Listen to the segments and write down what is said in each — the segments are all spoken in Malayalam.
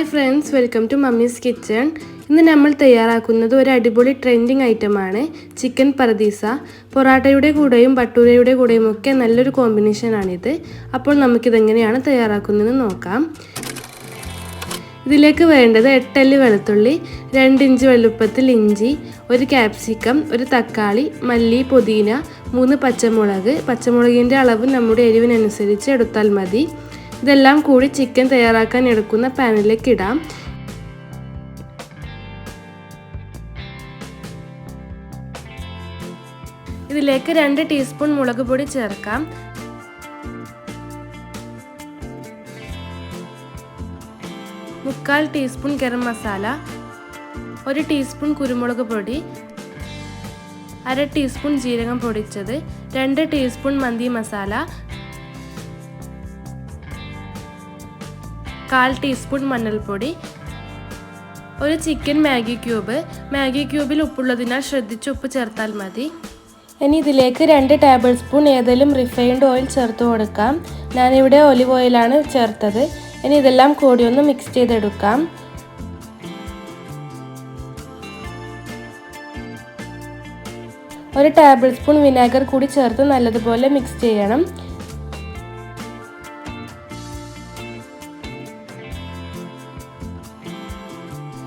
Hi friends welcome to mummy's kitchen ഇന്ന് നമ്മൾ തയ്യാറാക്കുന്നത് ഒരു അടിപൊളി ട്രെൻഡിങ് ഐറ്റമാണ് ചിക്കൻ പറദീസ പൊറാട്ടയുടെ കൂടെയും ബട്ടൂരയുടെ കൂടെയും ഒക്കെ നല്ലൊരു കോമ്പിനേഷനാണിത് അപ്പോൾ നമുക്കിതെങ്ങനെയാണ് തയ്യാറാക്കുന്നതെന്ന് നോക്കാം. ഇതിലേക്ക് വേണ്ടത് എട്ടല്ലി വെളുത്തുള്ളി രണ്ട് ഇഞ്ച് വലുപ്പത്തിൽ ഇഞ്ചി ഒരു ക്യാപ്സിക്കം ഒരു തക്കാളി മല്ലി പുതിന മൂന്ന് പച്ചമുളക്. പച്ചമുളകിന്റെ അളവ് നമ്മുടെ എരിവിനനുസരിച്ച് എടുത്താൽ മതി. ഇതെല്ലാം കൂടി ചിക്കൻ തയ്യാറാക്കാൻ എടുക്കുന്ന പാനിലേക്ക് ഇടാം ഇതിലേക്ക് രണ്ട് ടീസ്പൂൺ മുളക് പൊടി ചേർക്കാം. മുക്കാൽ ടീസ്പൂൺ ഗരം മസാല ഒരു ടീസ്പൂൺ കുരുമുളക് പൊടി അര ടീസ്പൂൺ ജീരകം പൊടിച്ചത് രണ്ട് ടീസ്പൂൺ മന്തി മസാല കാൽ ടീസ്പൂൺ മഞ്ഞൾപ്പൊടി ഒരു ചിക്കൻ മാഗി ക്യൂബ്. മാഗി ക്യൂബിൽ ഉപ്പുള്ളതിനാൽ ശ്രദ്ധിച്ച് ഉപ്പ് ചേർത്താൽ മതി. ഇനി ഇതിലേക്ക് രണ്ട് ടേബിൾ സ്പൂൺ ഏതെങ്കിലും റിഫൈൻഡ് ഓയിൽ ചേർത്ത് കൊടുക്കാം. ഞാനിവിടെ ഒലിവ് ഓയിലാണ് ചേർത്തത്. ഇനി ഇതെല്ലാം കൂടി ഒന്ന് മിക്സ് ചെയ്തെടുക്കാം. ഒരു ടേബിൾ സ്പൂൺ വിനാഗർ കൂടി ചേർത്ത് നല്ലതുപോലെ മിക്സ് ചെയ്യണം.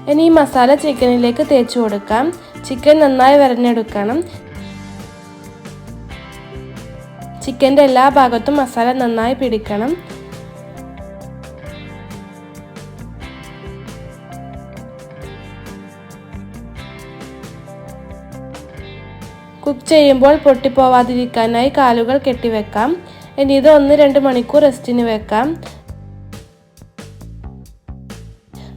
ഇനി മസാല ചിക്കനിലേക്ക് തേച്ച് കൊടുക്കാം. ചിക്കൻ നന്നായി വരഞ്ഞെടുക്കണം. ചിക്കന്റെ എല്ലാ ഭാഗത്തും മസാല നന്നായി പിടിക്കണം. കുക്ക് ചെയ്യുമ്പോൾ പൊട്ടിപ്പോവാതിരിക്കാനായി കാലുകൾ കെട്ടിവെക്കാം. ഇനി ഇത് ഒന്ന് രണ്ട് മണിക്കൂർ റെസ്റ്റിന് വെക്കാം.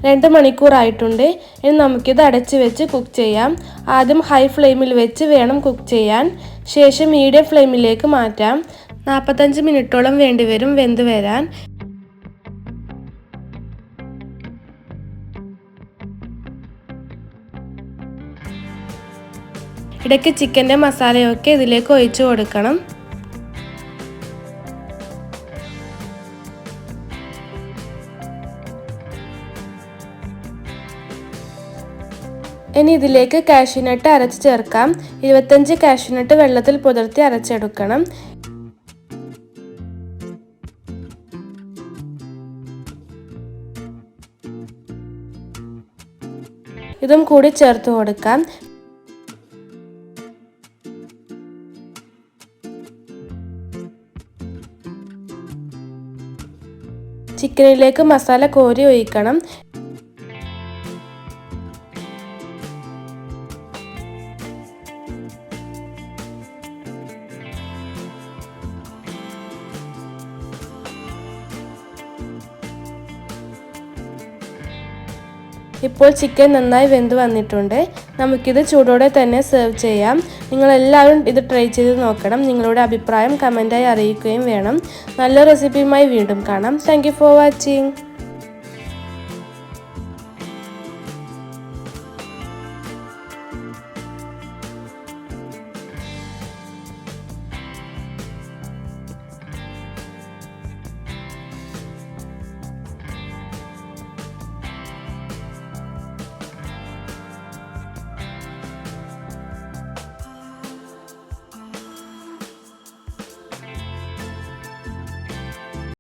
രണ്ട് മണിക്കൂറായിട്ടുണ്ട്. ഇനി നമുക്കിത് അടച്ച് വെച്ച് കുക്ക് ചെയ്യാം. ആദ്യം ഹൈ ഫ്ലെയിമിൽ വെച്ച് വേണം കുക്ക് ചെയ്യാൻ. ശേഷം മീഡിയം ഫ്ലെയിമിലേക്ക് മാറ്റാം. നാൽപ്പത്തഞ്ച് മിനിറ്റോളം വേണ്ടിവരും വെന്ത് വരാൻ. ഇടയ്ക്ക് ചിക്കന്റെ മസാലയൊക്കെ ഇതിലേക്ക് ഒഴിച്ചു കൊടുക്കണം. ഇനി ഇതിലേക്ക് കാഷ്യൂനട്ട് അരച്ച് ചേർക്കാം. ഇരുപത്തഞ്ച് കാഷ്യൂനട്ട് വെള്ളത്തിൽ പുതിർത്തി അരച്ചെടുക്കണം. ഇതും കൂടി ചേർത്ത് കൊടുക്കാം. ചിക്കനിലേക്ക് മസാല കോരി ഒഴിക്കണം. ഇപ്പോൾ ചിക്കൻ നന്നായി വെന്ത് വന്നിട്ടുണ്ട്. നമുക്കിത് ചൂടോടെ തന്നെ സെർവ് ചെയ്യാം. നിങ്ങളെല്ലാവരും ഇത് ട്രൈ ചെയ്ത് നോക്കണം. നിങ്ങളുടെ അഭിപ്രായം കമന്റായി അറിയിക്കുകയും വേണം. നല്ല റെസിപ്പിയുമായി വീണ്ടും കാണാം. Thank for watching